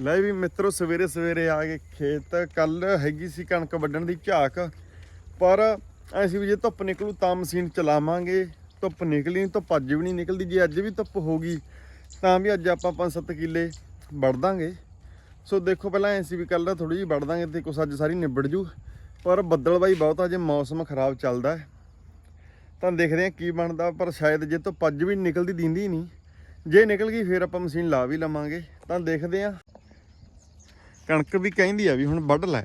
ਲੈ ਵੀ ਮਿੱਤਰੋ, ਸਵੇਰੇ ਸਵੇਰੇ ਆ ਗਏ ਖੇਤ, ਕੱਲ ਹੈਗੀ ਸੀ ਕਣਕ ਵੱਢਣ ਦੀ ਝਾਕ, ਪਰ ਐਸੀ ਵੀ ਜੇ ਧੁੱਪ ਨਿਕਲੂ ਤਾਂ ਮਸ਼ੀਨ ਚਲਾਵਾਂਗੇ। ਧੁੱਪ ਨਿਕਲੀ ਨਹੀਂ ਧੁੱਪ ਅੱਜ ਵੀ ਨਹੀਂ ਨਿਕਲਦੀ, ਜੇ ਅੱਜ ਵੀ ਧੁੱਪ ਹੋਗੀ ਤਾਂ ਵੀ ਅੱਜ ਆਪਾਂ 5-7 ਕਿੱਲੇ ਵੱਢ ਦਾਂਗੇ। ਸੋ ਦੇਖੋ, ਪਹਿਲਾਂ ਐਸੀ ਵੀ ਕੱਲ ਥੋੜੀ ਜਿਹੀ ਵੱਢ ਦਾਂਗੇ ਤੇ ਕੁਛ ਅੱਜ ਸਾਰੀ ਨਿਬੜ ਜੂ, ਪਰ ਬੱਦਲਬਾਈ ਬਹੁਤ ਆ, ਜੇ ਮੌਸਮ ਖਰਾਬ ਚੱਲਦਾ ਹੈ, ਤਾਂ ਦੇਖਦੇ ਹਾਂ ਕੀ ਬਣਦਾ, ਪਰ ਸ਼ਾਇਦ ਜੇ ਧੁੱਪ ਅੱਜ ਵੀ ਨਿਕਲਦੀ, ਦਿੰਦੀ ਨਹੀਂ। ਜੇ ਨਿਕਲ ਗਈ, ਫਿਰ ਆਪਾਂ ਮਸ਼ੀਨ ਲਾ ਵੀ ਲਵਾਂਗੇ, ਤਾਂ ਦੇਖਦੇ ਹਾਂ। ਕਣਕ ਵੀ ਕਹਿੰਦੀ ਆ ਵੀ ਹੁਣ ਵੱਢ ਲੈ।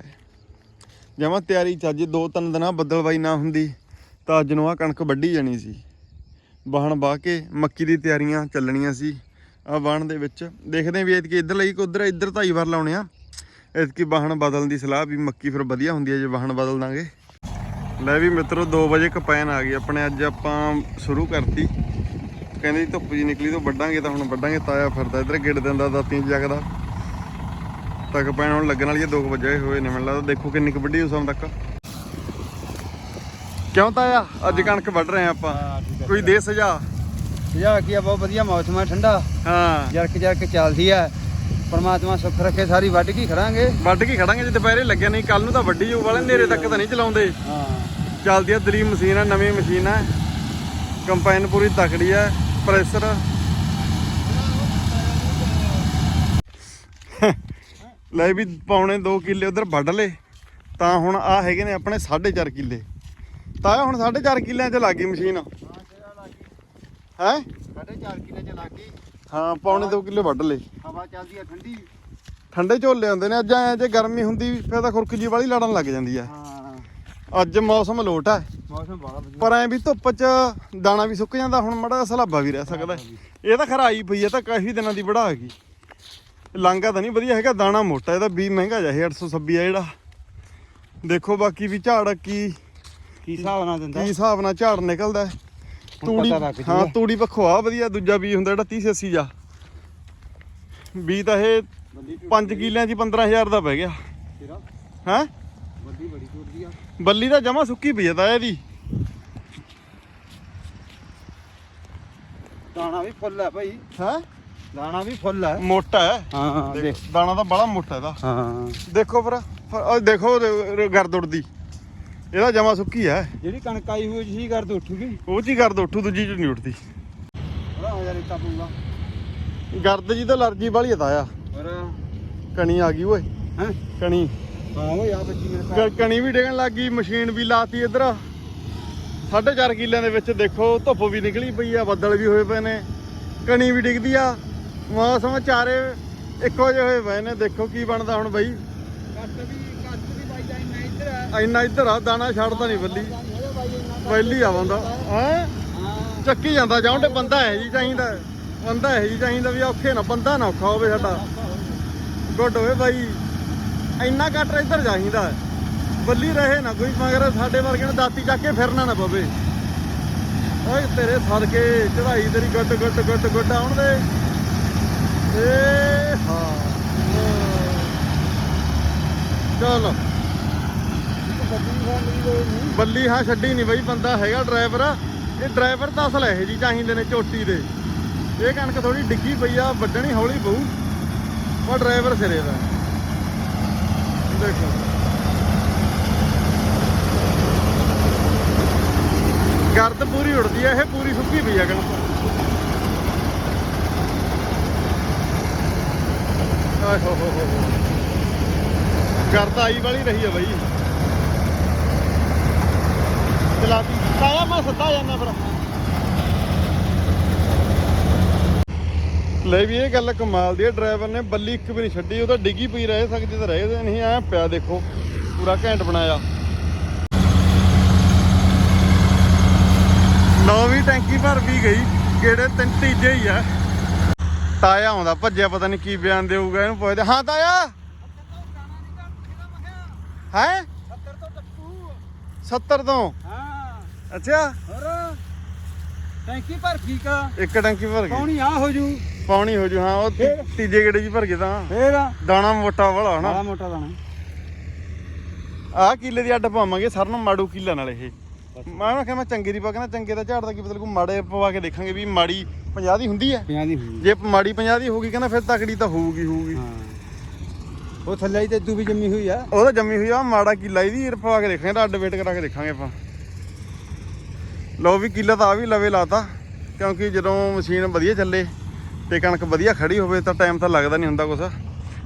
ਜਮਾ ਤਿਆਰੀ ਚ ਅੱਜ ਦੋ ਤਿੰਨ ਦਿਨਾਂ ਬੱਦਲਬਾਈ ਨਾ ਹੁੰਦੀ, ਤਾਂ ਅੱਜ ਨੂੰ ਆ ਕਣਕ ਵੱਢੀ ਜਾਣੀ ਸੀ। ਵਾਹਣ ਵਾਹ ਕੇ ਮੱਕੀ ਦੀ ਤਿਆਰੀਆਂ ਚੱਲਣੀਆਂ ਸੀ। ਆ ਵਾਹਣ ਦੇ ਵਿੱਚ ਦੇਖਦੇ ਆਂ ਵੀ ਐਤਕੀ ਇੱਧਰ ਲਈ ਕਿ ਉਧਰ, ਇੱਧਰ ਢਾਈ ਵਾਰ ਲਾਉਣੇ ਆ। ਐਤਕੀ ਵਾਹਣ ਬਦਲਣ ਦੀ ਸਲਾਹ ਵੀ ਮੱਕੀ ਫਿਰ ਵਧੀਆ ਹੁੰਦੀ ਹੈ ਜੇ ਵਾਹਣ ਬਦਲ ਦਾਂਗੇ। ਲੈ ਵੀ ਮਿੱਤਰੋ 2 ਵਜੇ ਕਪੈਨ ਆ ਗਈ, ਆਪਣੇ ਅੱਜ ਆਪਾਂ ਸ਼ੁਰੂ ਕਰਤੀ। ਕਹਿੰਦੇ ਧੁੱਪ ਜੀ ਨਿਕਲੀ ਤੋਂ ਵੱਢਾਂਗੇ ਤਾਂ ਹੁਣ ਵੱਢਾਂਗੇ, ਤਾਇਆ ਫਿਰਦਾ ਇੱਧਰ ਗਿੜ ਦਿੰਦਾ ਦਾਤੀਆਂ 'ਚ ਜਗਦਾ। ਤੱਕ ਪੈਣ ਹੁਣ ਲੱਗਣ ਵਾਲੀ 2 ਵਜੇ ਹੋਏ ਨੇ ਮੈਨੂੰ ਲੱਗਦਾ ਦੇਖੋ ਕਿੰਨੀ ਕੁ ਵੱਡੀ ਉਸ ਤੱਕ। ਕਿਉਂ ਤਾਇਆ? ਅੱਜ ਕਣਕ ਵੱਢ ਰਹੇ ਆ ਆਪਾਂ। ਕੋਈ ਦੇ ਸਜਾ ਯਾ ਕੀ ਆ ਬਹੁਤ ਵਧੀਆ ਮੌਸਮ ਹੈ ਠੰਡਾ। ਹਾਂ। ਜਰਕ ਜਰਕ ਚੱਲਦੀ ਹੈ ਪਰਮਾਤਮਾ ਸੁੱਖ ਰੱਖੇ ਸਾਰੀ ਵੱਢ ਕੇ ਖੜਾਂਗੇ। ਵੱਢ ਕੇ ਖੜਾਂਗੇ ਜੇ ਦੁਪਹਿਰੇ ਲੱਗਿਆ ਨਹੀਂ ਕੱਲ ਨੂੰ ਤਾਂ ਵੱਡੀ ਜਾਊ ਵਾਲੇ ਨੇਰੇ ਤੱਕ ਤਾਂ ਨਹੀਂ ਚਲਾਉਂਦੇ। ਹਾਂ। ਚੱਲਦੀ ਆ ਦਰੀ ਮਸ਼ੀਨ ਆ ਨਵੀਂ ਮਸ਼ੀਨ ਆ। ਕੰਪਾਈਨ ਪੂਰੀ ਤਕੜੀ ਆ ਪ੍ਰੈਸ਼ਰ ਲੈ ਵੀ ਪੌਣੇ 2 ਕਿੱਲੇ ਉਧਰ ਵੱਢ ਲੇ ਤਾਂ ਹੁਣ ਆ ਹੈਗੇ ਨੇ ਆਪਣੇ 4.5 ਕਿੱਲੇ। ਤਾਂ ਹੁਣ 4.5 ਕਿੱਲਿਆਂ 'ਚ ਲੱਗ ਗਈ ਮਸ਼ੀਨ। ਹੈ? ਸਾਡੇ 4 ਕਿਲੇ ਚ ਲੱਗ ਗਈ। ਹਾਂ ਪੌਣੇ 2 ਕਿੱਲੇ ਵੱਢ ਲੇ ਹਵਾ ਚੱਲਦੀ ਹੈ ਠੰਡੀ। ਠੰਡੇ ਝੋਲੇ ਹੁੰਦੇ ਨੇ ਅੱਜ ਐ ਜੇ ਗਰਮੀ ਹੁੰਦੀ ਫਿਰ ਤਾਂ ਖੁਰਕ ਜੀ ਵਾਲੀ ਲੜਨ ਲੱਗ ਜਾਂਦੀ ਆ। ਅੱਜ ਮੌਸਮ ਲੋਟ ਆ। ਮੌਸਮ ਬੜਾ ਪਰ ਐ ਵੀ ਧੁੱਪ 'ਚ ਦਾਣਾ ਵੀ ਸੁੱਕ ਜਾਂਦਾ ਹੁਣ ਮੜਾ ਸਲਾਬਾ ਵੀ ਰਹਿ ਸਕਦਾ। ਇਹ ਤਾਂ ਖਰਾਈ ਪਈ ਹੈ ਤਾਂ ਕਾਫੀ ਦਿਨਾਂ ਦੀ ਵੜਾ ਹੈਗੀ ਲਾਂਗਾ ਤਾਂ ਨਹੀਂ ਵਧੀਆ ਹੈਗਾ ਦਾਣਾ ਮੋਟਾ ਇਹਦਾ ਵੀ ਮਹਿੰਗਾ ਜਿਹਾ ਇਹ 826 ਆ ਜਿਹੜਾ। ਦੇਖੋ ਬਾਕੀ ਵੀ ਝਾੜ ਕੀ ਕੀ ਹਿਸਾਬ ਨਾਲ ਦਿੰਦਾ? ਕੀ ਹਿਸਾਬ ਨਾਲ ਝਾੜ ਨਿਕਲਦਾ। ਤੂੜੀ ਹਾਂ। ਤੂੜੀ ਪੱਖੋਂ ਆ ਵਧੀਆ ਦੂਜਾ ਬੀ ਹੁੰਦਾ ਜਿਹੜਾ 30 80 ਜਾ। ਬੀ ਤਾਂ ਇਹ 5 ਕਿੱਲਿਆਂ ਹੀ 15000 ਦਾ ਪੈ ਗਿਆ। ਹੈ? ਵੱਡੀ ਬੜੀ ਟੁੱਟਦੀ ਆ। ਬੱਲੀ ਤਾਂ ਜਮਾ ਸੁੱਕੀ ਪਈ ਤਾਂ ਇਹਦੀ। ਦਾਣਾ ਵੀ ਫੁੱਲ ਹੈ ਭਾਈ। ਹੈ? ਦਾਣਾ ਵੀ ਫੁੱਲ ਹੈ। ਮੋਟਾ ਹੈ। ਹਾਂ ਦੇਖ, ਦਾਣਾ ਤਾਂ ਬੜਾ ਮੋਟਾ ਇਹਦਾ। ਹਾਂ। ਦੇਖੋ ਫਿਰ ਉਹ ਦੇਖੋ ਗਰਦ ਉੱਡਦੀ। ਇਹਦਾ ਜਮਾ ਸੁੱਕੀ ਹੈ। ਜਿਹੜੀ ਕਣਕ ਆਈ ਹੋਈ ਸੀ ਕਰ ਦੋ ਉੱਠੂਗੀ। ਉਹ ਚ ਹੀ ਗਰਦ ਉੱਠੂ ਦੂਜੀ ਚ ਨਹੀਂ ਉੱਠਦੀ। ਹੋ ਜਾ ਗਰਦ ਜੀ ਤਾਂ ਅਲਰਜੀ ਵਾਲੀ ਹਤਾ ਆ ਪਰ ਕਣੀ ਆ ਗਈ ਓਏ। ਹੈ? ਕਣੀ। ਹਾਂ ਉਹ ਆ ਬੱਜੀ ਮੇਰੇ ਕਣੀ ਵੀ ਡੇਗਣ ਲੱਗ ਗਈ ਮਸ਼ੀਨ ਵੀ ਲਾਤੀ ਇੱਧਰ। ਸਾਢੇ ਚਾਰ ਕਿੱਲਿਆਂ ਦੇ ਵਿੱਚ ਦੇਖੋ ਧੁੱਪ ਵੀ ਨਿਕਲੀ ਪਈ ਆ ਬੱਦਲ ਵੀ ਹੋਏ ਪਏ ਨੇ। ਕਣੀ ਵੀ ਡਿੱਗਦੀ ਆ। ਮੌਸਮ ਚਾਰੇ ਇੱਕੋ ਜਿਹੇ ਹੋਏ ਪਏ ਨੇ ਦੇਖੋ ਕੀ ਬਣਦਾ ਹੁਣ ਬਈ। ਕੱਟ ਵੀ ਕੱਟ ਵੀ ਬਾਈ ਦਾ ਇੰਨਾ ਇੱਧਰ ਹੈ ਇੰਨਾ ਇੱਧਰ ਆ ਦਾਣਾ ਛੱਡਦਾ ਨਹੀਂ ਬੱਲੀ। ਪਹਿਲੀ ਆ ਬੰਦਾ ਹਾਂ? ਚੱਕੀ ਜਾਂਦਾ ਜਾਉਂਦੇ ਬੰਦਾ ਹੈ ਜੀ ਚਾਹੀਦਾ ਬੰਦਾ ਹੈ ਜੀ ਚਾਹੀਦਾ ਵੀ ਔਖੇ ਨਾ ਬੰਦਾ ਨਾ ਔਖਾ ਹੋਵੇ ਸਾਡਾ। ਗੁੱਡ ਹੋਵੇ ਬਾਈ। ਇੰਨਾ ਕੱਟ ਇੱਧਰ ਚਾਹੀਦਾ। ਬੱਲੀ ਰਹੇ ਨਾ ਕੋਈ ਮਗਰ ਸਾਡੇ ਵਰਗੇ ਨੂੰ ਦਾਤੀ ਚੱਕ ਕੇ ਫਿਰਨਾ ਨਾ ਪਵੇ। ਓਏ ਤੇਰੇ ਸਦਕੇ ਚੜਾਈ ਤੇਰੀ ਗੁੱਟ ਗੁੱਟ ਗੁੱਟ ਗੁੱਟ ਆਉਣ ਦੇ। ਏ ਹਾਂ ਚਲੋ ਬੱਲੀ ਹਾਂ, ਛੱਡੀ ਨਹੀਂ ਬਈ, ਬੰਦਾ ਹੈਗਾ ਡਰਾਈਵਰ। ਇਹ ਡਰਾਈਵਰ ਤਾਂ ਅਸਲ ਇਹ ਜੀ ਚਾਹੀਦੇ ਨੇ ਚੋਟੀ ਦੇ। ਇਹ ਕਣਕ ਥੋੜੀ ਡਿੱਗੀ ਪਈ ਆ, ਵੱਢਣੀ ਹੌਲੀ ਪਊ, ਪਰ ਡਰਾਈਵਰ ਸਿਰੇ ਦਾ। ਦੇਖੋ। ਗਰਦ ਪੂਰੀ ਉੜਦੀ ਆ, ਇਹ ਪੂਰੀ ਸੁੱਕੀ ਪਈ ਆ ਕਣਕ। ਆਏ ਹੋ ਹੋ ਹੋ ਗਰਦ ਆਈ ਵਾਲੀ ਰਹੀ ਆ ਬਈ। ਚਲਾਤੀ। ਕਾਇਆ ਮੈਂ ਸੱਦਾ ਜਾਂਦਾ ਫਿਰ। ਲੈ ਵੀ ਇਹ ਗੱਲ ਕਮਾਲ ਦੀ ਹੈ ਡਰਾਈਵਰ ਨੇ ਬੱਲੀ ਇੱਕ ਵੀ ਨਹੀਂ ਛੱਡੀ, ਉਹ ਤਾਂ ਡਿੱਗੀ ਪਈ ਰਹਿ, ਸਕਦੀ ਤਾਂ ਰਹਿ, ਨਹੀਂ, ਐ ਪਿਆ ਦੇਖੋ, ਪੂਰਾ ਘੈਂਟ ਬਣਾਇਆ। ਨੌਵੀਂ ਟੈਂਕੀ ਭਰ ਵੀ ਗਈ ਕਿਹੜੇ ਤਿੰਨ ਤੀਜੇ ਹੀ ਆ। ਤਾਇਆ ਆਉਂਦਾ ਭੱਜਿਆ ਪਤਾ ਨਹੀਂ ਕੀ ਬਿਆਨ ਦੇਊਗਾ ਇਹਨੂੰ ਪੁੱਛਦੇ ਹਾਂ ਤਾਇਆ? ਹੈ? 70 ਤੋਂ। ਟੱਕੂ 70 ਤੋਂ ਹਾਂ ਅੱਛਾ। ਹੋਰ ਟੈਂਕੀ ਭਰ ਠੀਕ ਆ ਇੱਕ ਟੈਂਕੀ ਭਰ ਗਈ। ਕੌਣੀ ਆ ਹੋ ਜੂ ਪਾਉਣੀ ਹੋ ਜੂ ਹਾਂ ਉਹ? ਤੀਜੇ ਗੇੜੇ ਜੀ ਭਰ ਗਏ ਤਾਂ। ਫੇਰ? ਦਾਣਾ ਮੋਟਾ ਵਾਲਾ ਹਨਾ? ਬੜਾ ਮੋਟਾ ਦਾਣਾ। ਆਹ ਕਿੱਲੇ ਦੀ ਅੱਡ ਪਾਵਾਂਗੇ ਸਰ ਨੂੰ ਮਾੜੂ ਕਿੱਲਾ ਨਾਲ ਇਹ। ਮੈਂ ਕਿਹਾ ਮੈਂ ਚੰਗੇ ਦੀ ਪਾ ਕਹਿੰਦਾ ਚੰਗੇ ਦਾ ਝਾੜ ਦਾ ਕੀ ਪਤਾ ਲੱਗੂ ਮਾੜੇ ਪਵਾ ਕੇ ਦੇਖਾਂਗੇ ਵੀ ਮਾੜੀ 50 ਦੀ ਹੁੰਦੀ ਹੈ। ਪਿਆਂ ਦੀ ਹੁੰਦੀ ਜੇ ਮਾੜੀ 50 ਦੀ ਹੋਊਗੀ ਕਹਿੰਦਾ ਫਿਰ ਤਕੜੀ ਤਾਂ ਹੋਊਗੀ ਹੋਊਗੀ। ਹਾਂ। ਉਹ ਥੱਲੇ ਹੀ ਤੇ ਤੂੰ ਵੀ ਜੰਮੀ ਹੋਈ ਆ। ਉਹ ਤਾਂ ਜੰਮੀ ਹੋਈ ਆ ਮਾੜਾ ਕਿੱਲਾ ਇਹਦੀ ਰਪਵਾ ਕੇ ਦੇਖਾਂਗੇ ਤਾਂ ਅੱਡ ਵੇਟ ਕਰਾ ਕੇ ਦੇਖਾਂਗੇ ਆਪਾਂ। ਲਓ ਵੀ ਕਿੱਲਾ ਤਾਂ ਆ ਵੀ ਲਵੇ ਲਾਤਾ ਕਿਉਂਕਿ ਜਦੋਂ ਮਸ਼ੀਨ ਵਧੀਆ ਚੱਲੇ ਤੇ ਕਣਕ ਵਧੀਆ ਖੜੀ ਹੋਵੇ ਤਾਂ ਟਾਈਮ ਤਾਂ ਲੱਗਦਾ ਨਹੀਂ ਹੁੰਦਾ ਕੁਛ।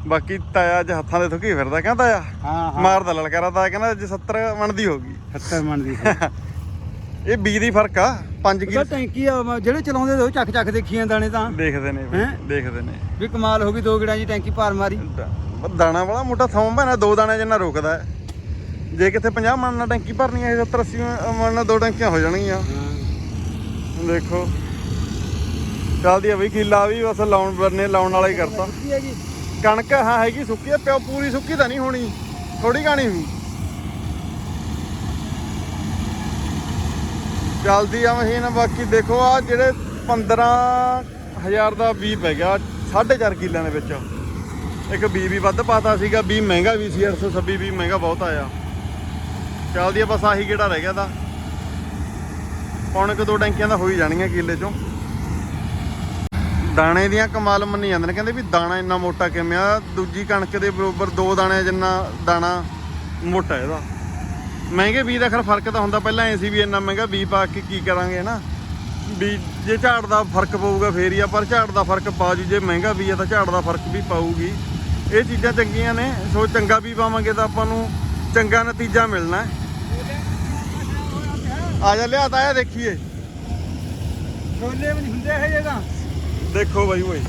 ਬਾਕੀ ਤਾਇਆ ਅੱਜ ਹੱਥਾਂ ਦੇ ਥੁੱਕੀ ਫਿਰਦਾ ਕਹਿੰਦਾ ਆ ਹਾਂ ਹਾਂ। ਮਾਰਦਾ ਲਲਕਾਰਾ ਤਾਂ ਕਹਿੰਦਾ ਅੱਜ 70 ਮਣ ਦੀ ਹੋ ਗਈ 70 ਮਣ ਦੀ ਇਹ 20 ਦੀ ਫ਼ਰਕ ਆ 5 ਉਹਦਾ ਕਿਲੋ। ਟੈਂਕੀ ਆ ਜਿਹੜੇ ਚਲਾਉਂਦੇ ਉਹ ਚੱਕ ਚੱਕ ਦੇਖੀਆਂ ਦਾਣੇ ਤਾਂ। ਦੇਖਦੇ ਨੇ ਹੈਂ? ਦੇਖਦੇ ਨੇ। ਵੀ ਕਮਾਲ ਹੋ ਗਈ ਦੋ ਗਿੜਾਂ ਦੀ ਟੈਂਕੀ ਭਾਰ ਮਾਰੀ। ਦ- ਦਾਣਾ ਵਾਲਾ ਮੋਟਾ ਥੋਂ ਭੈਣਾ ਦੋ ਦਾਣੇ ਜਿੰਨਾ ਰੁਕਦਾ ਹੈ। ਜੇ ਕਿਤੇ 50 ਮਣ ਨਾਲ ਟੈਂਕੀ ਭਰਨੀ ਹੈ 70 80 ਮਣ ਨਾਲ ਦੋ ਟੈਂਕੀਆਂ ਹੋ ਜਾਣਗੀਆਂ। ਦੇਖੋ। ਚੱਲਦੀ ਆ ਬਈ ਕਿੱਲਾ ਵੀ ਬਸ ਲਾਉਣ ਵਰਨੇ ਲਾਉਣ ਵਾਲਾ ਹੀ ਕਰਤਾ। ਕੀ ਹੈਗੀ। ਕਣਕ ਹਾਂ ਹੈਗੀ ਸੁੱਕੀ ਆ ਪਿਓ ਪੂਰੀ ਸੁੱਕੀ ਤਾਂ ਨਹੀਂ ਹੋਣੀ। ਥੋੜੀ ਗਾਣੀ ਹੋਈ ਚੱਲਦੀ ਆ ਮਸ਼ੀਨ, ਬਾਕੀ ਦੇਖੋ ਆ ਜਿਹੜੇ 15000 ਦਾ ਬੀ ਪੈ ਗਿਆ 4.5 ਕਿੱਲਿਆਂ ਦੇ ਵਿੱਚ। ਇੱਕ ਬੀ ਵੀ ਵੱਧ ਪਾਤਾ ਸੀਗਾ ਬੀ ਮਹਿੰਗਾ ਵੀ ਸੀ 826 ਵੀ ਮਹਿੰਗਾ ਬਹੁਤ ਆਇਆ। ਚੱਲਦੀ ਆ, ਬਸ ਆਹੀ ਕਿਹੜਾ ਰਹਿ ਗਿਆ ਦਾ ਪੌਣੇ ਕੁ ਦੋ ਟੈਂਕੀਆਂ ਦਾ ਹੋ ਹੀ ਜਾਣੀਆਂ ਕਿੱਲੇ ਚੋਂ। ਦਾਣੇ ਦੀਆਂ ਕਮਾਲ ਮੰਨੀ ਜਾਂਦੇ ਨੇ, ਕਹਿੰਦੇ ਵੀ ਦਾਣਾ ਇੰਨਾ ਮੋਟਾ ਕਿਵੇਂ ਆ? ਦੂਜੀ ਕਣਕ ਦੇ ਬਰੋਬਰ ਦੋ ਦਾਣੇ ਜਿੰਨਾ ਦਾਣਾ ਮੋਟਾ ਇਹਦਾ। ਮਹਿੰਗੇ ਬੀਜ ਦਾ ਖਰ ਫ਼ਰਕ ਤਾਂ ਹੁੰਦਾ ਪਹਿਲਾਂ ਐ ਸੀ ਵੀ ਇੰਨਾ ਮਹਿੰਗਾ ਬੀਜ ਪਾ ਕੇ ਕੀ ਕਰਾਂਗੇ ਨਾ ਵੀ ਜੇ ਝਾੜ ਦਾ ਫ਼ਰਕ ਪਊਗਾ ਫੇਰ ਹੀ ਆ ਪਰ ਝਾੜ ਦਾ ਫ਼ਰਕ ਪਾ ਜੂ ਜੇ ਮਹਿੰਗਾ ਬੀਜ ਆ ਤਾਂ ਝਾੜ ਦਾ ਫ਼ਰਕ ਵੀ ਪਾਊਗੀ। ਇਹ ਚੀਜ਼ਾਂ ਚੰਗੀਆਂ ਨੇ ਸੋ ਚੰਗਾ ਵੀ ਪਾਵਾਂਗੇ ਤਾਂ ਆਪਾਂ ਨੂੰ ਚੰਗਾ ਨਤੀਜਾ ਮਿਲਣਾ। ਆ ਜਾ ਲਿਆ ਤਾਇਆ ਦੇਖੀਏ। ਛੋਲੇ ਵੀ ਨਹੀਂ ਹੁੰਦੇ ਇਹ ਜਗ੍ਹਾ ਦੇਖੋ ਬਾਈ ਓਏ।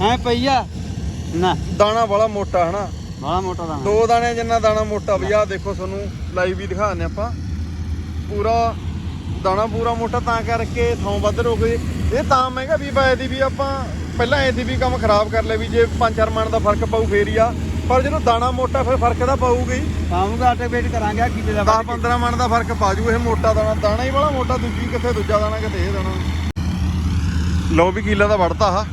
ਹੈ ਪਈਆ ਨਾ। ਦਾਣਾ ਬੜਾ ਮੋਟਾ ਹਨਾ? ਬੜਾ ਮੋਟਾ ਦਾਣਾ। ਦੋ ਦਾਣੇ ਜਿੰਨਾ ਦਾਣਾ ਮੋਟਾ ਵੀ ਆ ਦੇਖੋ ਤੁਹਾਨੂੰ ਲਾਈਵ ਵੀ ਦਿਖਾਉਂਦੇ ਆਪਾਂ। ਪੂਰਾ ਦਾਣਾ ਪੂਰਾ ਮੋਟਾ ਤਾਂ ਕਰਕੇ ਥਾਂ ਵੱਧ ਰੁਕ ਇਹ ਤਾਂ ਮਹਿੰਗਾ ਵੀ ਪਾਏ ਦੀ ਵੀ ਆਪਾਂ ਪਹਿਲਾਂ ਐ ਸੀ ਵੀ ਕੰਮ ਖਰਾਬ ਕਰ ਲਿਆ ਵੀ ਜੇ 5-4 ਮਣ ਦਾ ਫ਼ਰਕ ਪਊ ਫੇਰ ਹੀ ਆ। ਪਰ ਜਦੋਂ ਦਾਣਾ ਮੋਟਾ ਫਿਰ ਫ਼ਰਕ ਤਾਂ ਪਊਗਾ ਪਾਉਂਗਾ ਆਟੇ ਵੇਟ ਕਰਾਂਗੇ ਕਿਤੇ ਦਾ 10-15 ਮਣ ਦਾ ਫ਼ਰਕ ਪਾ ਜੂ ਇਹ ਮੋਟਾ ਦਾਣਾ। ਦਾਣਾ ਹੀ ਬੜਾ ਮੋਟਾ ਦੂਜੀ ਕਿੱਥੇ ਦੂਜਾ ਦਾਣਾ ਕਿਤੇ ਇਹ ਦਾਣਾ। ਲੋ ਵੀ ਕਿੱਲਾ ਦਾ ਵੜਤਾ ਆ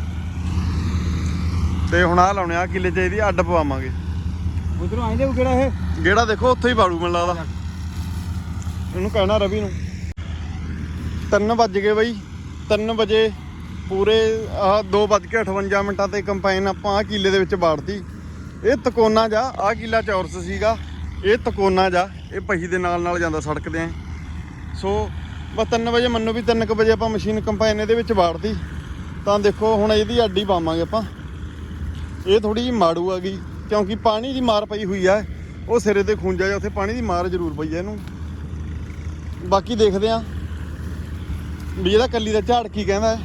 ਤੇ ਹੁਣ ਆ ਲਾਉਣੇ ਆ ਕਿੱਲੇ ਚ ਇਹਦੀ ਅੱਡ ਪਵਾਵਾਂਗੇ। ਉਧਰੋਂ ਉਹ ਕਿਹੜਾ ਇਹ। ਜਿਹੜਾ ਦੇਖੋ ਉੱਥੇ ਹੀ ਬਾੜੂ ਮੈਨੂੰ ਲੱਗਦਾ। ਇਹਨੂੰ ਕਹਿਣਾ ਰਵੀ ਨੂੰ। 3 ਵੱਜ ਗਏ ਬਈ। 3 ਵਜੇ ਪੂਰੇ ਆਹ 2:58 ਮਿੰਟਾਂ ਤੇ ਕੰਪਾਈਨ ਆਪਾਂ ਆ ਕਿੱਲੇ ਦੇ ਵਿੱਚ ਬਾੜਤੀ ਇਹ ਤਕੋਨਾ ਜਾ ਆ ਕਿੱਲਾ ਚੌਰਸ ਸੀਗਾ। ਇਹ ਤਕੋਨਾ ਜਾ ਇਹ ਪਹੀ ਦੇ ਨਾਲ ਨਾਲ ਜਾਂਦਾ ਸੜਕ ਦੇ ਸੋ ਬਸ 3 ਵਜੇ ਮੰਨੋ ਵੀ 3 ਵਜੇ ਆਪਾਂ ਮਸ਼ੀਨ ਕੰਪਾਈਨ ਇਹਦੇ ਵਿੱਚ ਬਾੜਤੀ ਤਾਂ ਦੇਖੋ ਹੁਣ ਇਹਦੀ ਅੱਡੀ ਪਾਵਾਂਗੇ ਆਪਾਂ। ਇਹ ਥੋੜੀ ਜਿਹੀ ਮਾੜੂ ਆ ਗਈ। ਕਿਉਂਕਿ ਪਾਣੀ ਦੀ ਮਾਰ ਪਈ ਹੋਈ ਆ, ਉਹ ਸਿਰੇ ਤੇ ਖੂੰਜਾ ਜਾਂ ਉੱਥੇ ਪਾਣੀ ਦੀ ਮਾਰ ਜ਼ਰੂਰ ਪਈ ਆ ਇਹਨੂੰ। ਬਾਕੀ ਦੇਖਦੇ ਆ ਵੀ ਇਹਦਾ ਕੱਲੀ ਦਾ ਝਾੜ ਕੀ ਕਹਿੰਦਾ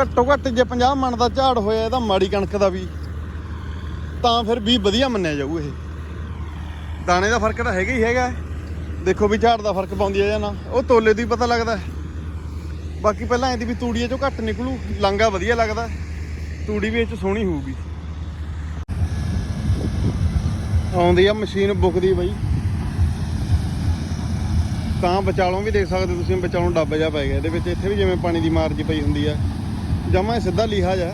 ਘੱਟੋ ਘੱਟ ਜੇ 50 ਮਣ ਦਾ ਝਾੜ ਹੋਇਆ, ਇਹਦਾ ਮਾੜੀ ਕਣਕ ਦਾ ਵੀ, ਤਾਂ ਫਿਰ ਵੀ ਵਧੀਆ ਮੰਨਿਆ ਜਾਊ ਇਹ। ਦਾਣੇ ਦਾ ਫ਼ਰਕ ਤਾਂ ਹੈਗਾ ਹੀ ਹੈਗਾ। ਦੇਖੋ ਵੀ ਝਾੜ ਦਾ ਫ਼ਰਕ ਪਾਉਂਦੀ ਹੈ ਜਾਂ ਨਾ, ਉਹ ਤੋਲੇ ਤੋਂ ਹੀ ਪਤਾ ਲੱਗਦਾ ਬਾਕੀ ਪਹਿਲਾਂ ਇਹਦੀ ਵੀ ਤੂੜੀਏ ਚੋਂ ਘੱਟ ਨਿਕਲੂ ਲਾਂਗਾ ਵਧੀਆ ਲੱਗਦਾ ਤੂੜੀ ਵੀ ਇਹ ਚ ਸੋਹਣੀ ਹੋਊਗੀ। ਆਉਂਦੀ ਆ ਮਸ਼ੀਨ ਬੁੱਕਦੀ ਬਈ। ਤਾਂ ਵਿਚਾਲੋਂ ਵੀ ਦੇਖ ਸਕਦੇ ਤੁਸੀਂ ਵਿਚਾਲੋਂ ਡੱਬ ਜਾ ਪੈ ਗਿਆ। ਇਹਦੇ ਵਿੱਚ ਇੱਥੇ ਵੀ ਜਿਵੇਂ ਪਾਣੀ ਦੀ ਮਾਰ ਪਈ ਹੁੰਦੀ ਆ। ਜਮਾ ਸਿੱਧਾ ਲੀਹਾ ਜਾ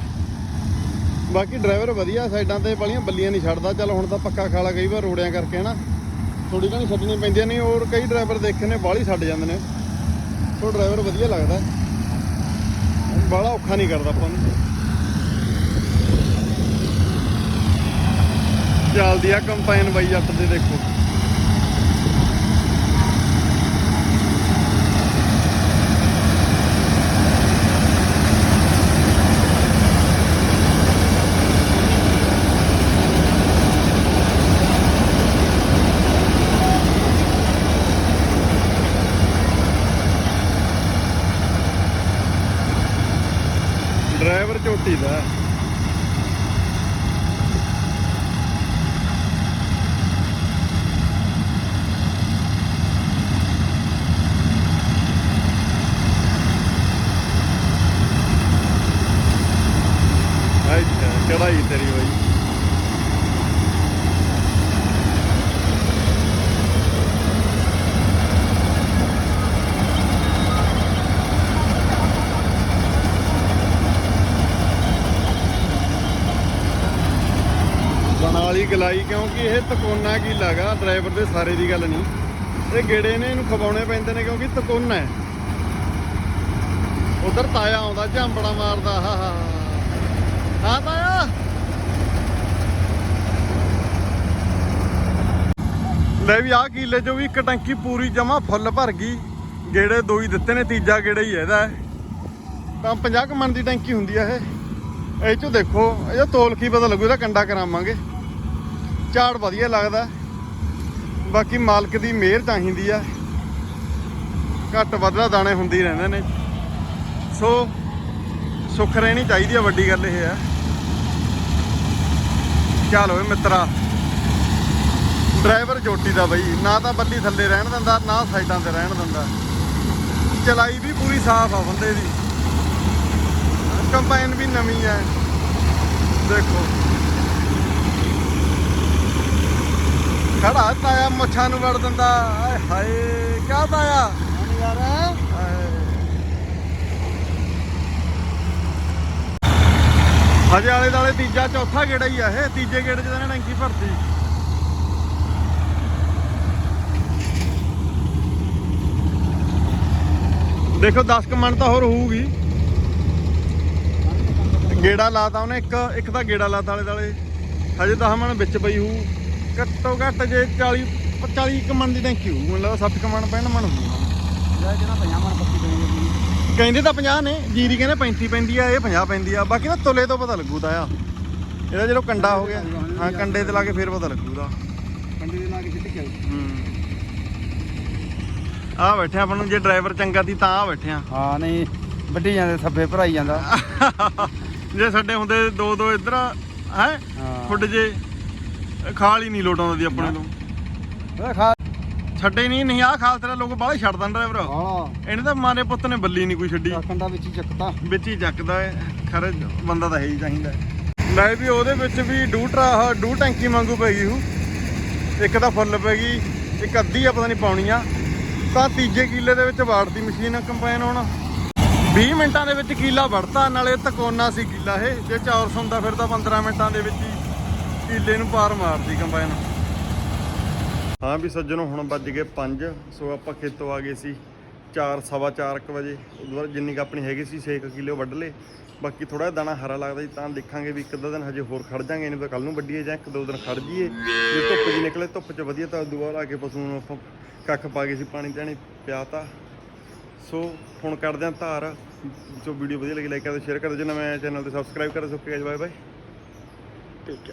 ਬਾਕੀ ਡਰਾਈਵਰ ਵਧੀਆ, ਸਾਈਡਾਂ ਤੇ ਬੜੀਆਂ ਬੱਲੀਆਂ ਨਹੀਂ ਛੱਡਦਾ। ਚੱਲ ਹੁਣ ਤਾਂ ਪੱਕਾ ਖਾਲਾ ਕਈ ਵਾਰ ਰੋੜਿਆਂ ਕਰਕੇ ਨਾ ਥੋੜੀ ਘਣੀ ਛੱਡਣੀ ਪੈਂਦੀਆਂ ਨਹੀਂ ਔਰ ਕਈ ਡਰਾਈਵਰ ਦੇਖੇ ਨੇ ਬਾਹਲੀ ਛੱਡ ਜਾਂਦੇ ਨੇ। ਸੋ ਡਰਾਈਵਰ ਵਧੀਆ ਲੱਗਦਾ। ਬਾਹਲਾ ਔਖਾ ਨਹੀਂ ਕਰਦਾ ਆਪਾਂ ਨੂੰ। ਚੱਲਦੀ ਆ ਕੰਪਾਈਨ ਬਾਈ ਜੱਟ ਦੇ ਦੇਖੋ। ਡਰਾਈਵਰ ਝੋਟੀ ਦਾ ਹੈ। ਅੱਛਾ ਚੜਾਈ ਤੇਰੀ ਬਾਈ। ਬਨਾਲੀ ਗਲਾਈ ਕਿਉਂਕਿ ਇਹ ਤਕੋਨਾ ਕੀ ਲਗਾ ਡਰਾਈਵਰ ਦੇ ਸਾਰੇ ਦੀ ਗੱਲ ਨਹੀਂ। ਇਹ ਗੇੜੇ ਨੇ, ਇਹਨੂੰ ਖਵਾਉਣੇ ਪੈਂਦੇ ਨੇ ਕਿਉਂਕਿ ਤਕੋਨਾ ਹੈ। ਉਧਰ ਤਾਇਆ ਆਉਂਦਾ ਝਾਂਬੜਾ ਮਾਰਦਾ, ਹਾ ਹਾ, ਹਾਂ। ਤਾਇਆ ਲੈ ਵੀ ਆਹ ਕੀਲੇ ਚੋਂ ਵੀ ਇੱਕ ਟੈਂਕੀ ਪੂਰੀ ਜਮਾ ਫੁੱਲ ਭਰ ਗਈ। ਗੇੜੇ ਦੋ ਹੀ ਦਿੱਤੇ ਨੇ, ਤੀਜਾ ਗੇੜਾ ਹੀ ਇਹਦਾ। ਤਾਂ 50 ਕੁ ਦੀ ਟੈਂਕੀ ਹੁੰਦੀ ਆ ਇਹ। ਇਹ ਚੋਂ ਦੇਖੋ ਇਹਦਾ ਤੋਲ ਕੀ ਪਤਾ ਲੱਗੂ, ਇਹਦਾ ਕੰਡਾ ਕਰਾਵਾਂਗੇ। ਝਾੜ ਵਧੀਆ ਲੱਗਦਾ। ਬਾਕੀ ਮਾਲਕ ਦੀ ਮਿਹਰ ਚਾਹੀਦੀ ਆ। ਘੱਟ ਵੱਧਦਾ ਦਾਣੇ ਹੁੰਦੇ ਰਹਿੰਦੇ ਨੇ। ਸੋ, ਸੁੱਖ ਰਹਿਣੀ ਚਾਹੀਦੀ ਆ, ਵੱਡੀ ਗੱਲ ਇਹ ਆ। ਚੱਲ ਓਏ ਮਿੱਤਰਾ। ਡਰਾਈਵਰ ਜੋਟੀ ਦਾ ਬਈ, ਨਾ ਤਾਂ ਬੱਲੀ ਥੱਲੇ ਰਹਿਣ ਦਿੰਦਾ, ਨਾ ਸਾਈਡਾਂ ਤੇ ਰਹਿਣ ਦਿੰਦਾ। ਚਲਾਈ ਵੀ ਪੂਰੀ ਸਾਫ਼ ਆ ਬੰਦੇ ਦੀ। ਕੰਬਾਈਨ ਵੀ ਨਵੀਂ ਹੈ ਦੇਖੋ। ਖੜਾ ਤਾਇਆ ਮੁੱਛਾਂ ਨੂੰ ਵੜ ਦਿੰਦਾ। ਆਏ ਹਾਏ, ਕਿਆ ਤਾਇਆ? ਯਾਰ ਹਜੇ ਆਲੇ ਦਾਲੇ ਤੀਜਾ, ਚੌਥਾ ਗੇੜਾ ਹੀ ਆ ਇਹ। ਤੀਜੇ ਗੇੜੇ 'ਚ ਤਾਂ ਇਹਨੇ ਟੈਂਕੀ ਭਰਤੀ। ਦੇਖੋ 10 ਕੁ ਮਣ ਤਾਂ ਹੋਰ ਹੋਊਗੀ। ਗੇੜਾ ਲਾਤਾ ਉਹਨੇ ਇੱਕ ਇੱਕ ਤਾਂ ਗੇੜਾ ਲਾਤਾ ਆਲੇ ਦਾਲੇ ਹਜੇ 10 ਮਣ ਵਿੱਚ ਪਈ ਹੋਊ। ਘੱਟੋ ਘੱਟ ਜੇ 40 40 ਕੁ ਮਣ ਦੀ ਟੈਂਕੀ ਹੋਊ। ਮੈਨੂੰ ਲੱਗਦਾ 60 ਕੁ ਮਣ 65 ਮਣ ਹੋਊ। ਜਿਹੜਾ ਜਿਹੜਾ 50 ਮਣ ਪੱਕੀ ਦੇਣੀ ਕਹਿੰਦੇ ਤਾਂ 50 ਨੇ ਜੀਰੀ ਕਹਿੰਦੇ 35 ਪੈਂਦੀ ਆ ਇਹ 50 ਪੈਂਦੀ ਆ। ਬਾਕੀ ਨਾ ਤੁਲੇ ਤੋਂ ਪਤਾ ਲੱਗੂ ਤਾਂ ਆ। ਇਹਦਾ ਜਦੋਂ ਕੰਡਾ ਹੋ ਗਿਆ। ਹਾਂ ਕੰਡੇ ਤੇ ਲਾ ਕੇ ਫੇਰ ਪਤਾ ਲੱਗੂ ਦਾ ਕੰਡੀ ਦੇ ਨਾਲ ਕਿਸੇ ਤੇ ਕਿਹਾ ਆ ਬੈਠੇ ਆਪਾਂ ਨੂੰ ਜੇ ਡਰਾਈਵਰ ਚੰਗਾ ਸੀ ਤਾਂ ਆ ਬੈਠੇ ਆ। ਹਾਂ ਨਹੀਂ ਵੱਢੀ ਜਾਂਦੇ ਸੱਬੇ ਭਰਾਈ ਜਾਂਦਾ। ਜੇ ਸਾਡੇ ਹੁੰਦੇ ਦੋ ਦੋ ਇੱਧਰ ਹੈ? ਹਾਂ। ਫੁੱਟ ਜੇ ਖਾਲ ਹੀ ਨਹੀਂ ਲੋਟ ਆਉਂਦਾ ਦੀ ਆਪਣੇ ਤੋਂ। ਖਾ ਛੱਡੇ ਨਹੀਂ ਨਹੀਂ ਆ ਖਾਲ ਤੇਰਾ ਲੋਕ ਬਾਹਲਾ ਛੱਡਦਾ ਡਰਾਈਵਰ। ਹਾਲਾ ਇਹਨੇ ਤਾਂ ਮਾਰੇ ਪੁੱਤ ਨੇ ਬੱਲੀ ਨਹੀਂ ਕੋਈ ਛੱਡੀ। ਕੰਡਾ ਵਿੱਚ ਹੀ ਚੱਕਤਾ। ਵਿੱਚ ਹੀ ਚੱਕਦਾ ਹੈ ਖਰੇ ਬੰਦਾ ਤਾਂ ਹੈ ਹੀ ਚਾਹੀਦਾ ਹੈ। ਲੈ ਵੀ ਉਹਦੇ ਵਿੱਚ ਵੀ ਡੂ ਟਰਾ ਆਹ ਡੂ ਟੈਂਕੀ ਵਾਂਗੂ ਪੈ ਗਈ ਹੂ। ਇੱਕ ਤਾਂ ਫੁੱਲ ਪੈ ਗਈ ਇੱਕ ਅੱਧੀ ਆ ਪਤਾ ਨਹੀਂ ਪਾਉਣੀ ਆ ਤਾਂ ਤੀਜੇ ਕੀਲੇ ਦੇ ਵਿੱਚ ਵਾੜਤੀ ਮਸ਼ੀਨ ਕੰਪਾਈਨ ਹੁਣ। 20 ਮਿੰਟਾਂ ਦੇ ਵਿੱਚ ਕੀਲਾ ਵੜਤਾ, ਨਾਲੇ ਤਕੋਨਾ ਸੀ ਕੀਲਾ ਇਹ। ਜੇ ਚੌਰਸ ਹੁੰਦਾ ਫਿਰ ਤਾਂ 15 ਮਿੰਟਾਂ ਦੇ ਵਿੱਚ ਹੀ ਕੀਲੇ ਨੂੰ ਪਾਰ ਮਾਰਦੀ ਕੰਪਾਈਨ ਹਾਂ ਵੀ ਸੱਜਣੋ, ਹੁਣ ਵੱਜ ਗਏ 5 ਸੋ ਆਪਾਂ ਖੇਤੋਂ ਆ ਗਏ ਸੀ 4 ਸਵਾ 4 ਕੁ ਵਜੇ। ਉਦੋਂ ਬਾਅਦ ਜਿੰਨੀ ਕੁ ਆਪਣੀ ਹੈਗੀ ਸੀ 6 ਕਿਲੋ ਵੱਢ ਲਏ। ਬਾਕੀ ਥੋੜਾ ਦਾਣਾ ਹਰਾ ਲੱਗਦਾ ਜੀ, ਤਾਂ ਦੇਖਾਂਗੇ ਵੀ ਇੱਕ ਅੱਧਾ ਦਿਨ ਹਜੇ ਹੋਰ ਖੜ ਜਾਾਂਗੇ, ਇਹਨੂੰ ਤਾਂ ਕੱਲ ਨੂੰ ਵੱਢੀਏ ਜਾਂ ਇੱਕ ਦੋ ਦਿਨ ਖੜ ਜੀਏ ਜੇ ਧੁੱਪ ਜੀ ਨਿਕਲੇ, ਧੁੱਪ 'ਚ ਵਧੀਆ ਤਾਂ ਉਦੋਂ ਆ ਕੇ ਪਸ਼ੂ ਨੂੰ ਆਪਾਂ ਕੱਖ ਪਾ ਗਏ ਸੀ, ਪਾਣੀ ਧਾਣੀ ਪਿਆਤਾ ਸੋ ਹੁਣ ਕਰਦੇ ਹਾਂ ਧਾਰ, ਜੋ ਵੀਡੀਓ ਵਧੀਆ ਲੱਗੀ ਲਾਈਕ ਕਰ ਦਿਓ ਸ਼ੇਅਰ ਕਰ ਦਿਓ। ਜੇ ਨਵੇਂ ਚੈਨਲ ਤੇ ਸਬਸਕ੍ਰਾਈਬ ਕਰ ਦਿਓ। ਸੋ ਬਾਏ ਬਾਏ ਠੀਕ ਹੈ।